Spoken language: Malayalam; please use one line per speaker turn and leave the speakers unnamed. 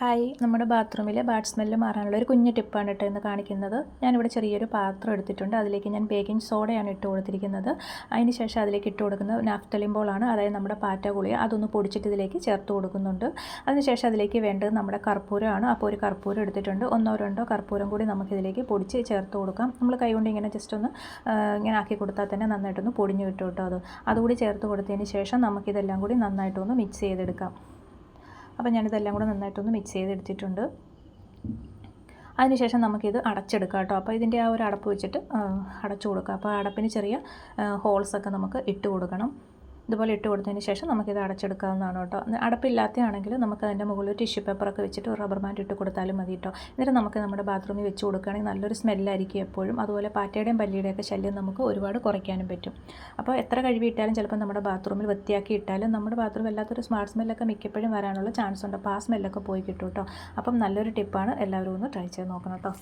ഹായ് നമ്മുടെ ബാത്റൂമിലെ ബാഡ് സ്മെല്ല് മാറാനുള്ള ഒരു കുഞ്ഞു ടിപ്പാണ് കേട്ടോ ഇന്ന് കാണിക്കുന്നത്. ഞാനിവിടെ ചെറിയൊരു പാത്രം എടുത്തിട്ടുണ്ട്. അതിലേക്ക് ഞാൻ ബേക്കിംഗ് സോഡയാണ് ഇട്ട് കൊടുത്തിരിക്കുന്നത്. അതിന് ശേഷം അതിലേക്ക് ഇട്ട് കൊടുക്കുന്നത് നാഫ്തലിംബോളാണ് അതായത് നമ്മുടെ പാറ്റ ഗുളിക. അതൊന്ന് പൊടിച്ചിട്ട് ഇതിലേക്ക് ചേർത്ത് കൊടുക്കുന്നുണ്ട്. അതിനുശേഷം അതിലേക്ക് വേണ്ടത് നമ്മുടെ കർപ്പൂരമാണ് അപ്പോൾ ഒരു കർപ്പൂരം എടുത്തിട്ടുണ്ട്. ഒന്നോ രണ്ടോ കർപ്പൂരം കൂടി നമുക്കിതിലേക്ക് പൊടിച്ച് ചേർത്ത് കൊടുക്കാം. നമ്മൾ കൈകൊണ്ട് ഇങ്ങനെ ജസ്റ്റ് ഒന്ന് ഇങ്ങനെ ആക്കി കൊടുത്താൽ തന്നെ നന്നായിട്ടൊന്ന് പൊടിഞ്ഞു കിട്ടും കേട്ടോ അത്. അതുകൂടി ചേർത്ത് കൊടുത്തതിന് ശേഷം നമുക്കിതെല്ലാം കൂടി നന്നായിട്ടൊന്ന് മിക്സ് ചെയ്തെടുക്കാം. അപ്പോൾ ഞാനിതെല്ലാം കൂടെ നന്നായിട്ടൊന്ന് മിക്സ് ചെയ്തെടുത്തിട്ടുണ്ട്. അതിനുശേഷം നമുക്കിത് അടച്ചെടുക്കാം കേട്ടോ. അപ്പോൾ ഇതിന്റെ ആ ഒരു അടപ്പ് വെച്ചിട്ട് അടച്ചു കൊടുക്കുക അപ്പോൾ അടപ്പിന് ചെറിയ ഹോൾസൊക്കെ നമുക്ക് ഇട്ട് കൊടുക്കണം. ഇതുപോലെ ഇട്ട് കൊടുത്തതിന് ശേഷം നമുക്കിത് അടച്ചെടുക്കാവുന്നതാണ് കേട്ടോ. അടപ്പില്ലാത്തതാണെങ്കിൽ നമുക്ക് അതിന്റെ മുകളിൽ ടിഷ്യൂ പേപ്പറൊക്കെ വെച്ചിട്ട് ഒരു റബ്ബർ ബാൻഡ് ഇട്ട് കൊടുത്താലും മതി കേട്ടോ. എന്നിട്ട് നമുക്ക് നമ്മുടെ ബാത്റൂമിൽ വെച്ച് കൊടുക്കുകയാണെങ്കിൽ നല്ലൊരു സ്മെല്ലായിരിക്കും എപ്പോഴും. അതുപോലെ പാറ്റയുടെയും പല്ലിയുടെയൊക്കെ ശല്യം നമുക്ക് ഒരുപാട് കുറയ്ക്കാനും പറ്റും. അപ്പോൾ എത്ര കഴുകിയിട്ടാലും ചിലപ്പോൾ നമ്മുടെ ബാത്റൂമിൽ വൃത്തിയാക്കി ഇട്ടാലും നമ്മുടെ ബാത്റൂം വല്ലാത്തൊരു സ്മാർട്ട് സ്മെല്ലൊക്കെ മിക്കപ്പോഴും വരാനുള്ള ചാൻസ് ഉണ്ട്. അപ്പോൾ ആ സ്മെല്ലൊക്കെ പോയി കിട്ടും കേട്ടോ. അപ്പം നല്ലൊരു ടിപ്പാണ് എല്ലാവരും ഒന്ന് ട്രൈ ചെയ്ത് നോക്കണം കേട്ടോ.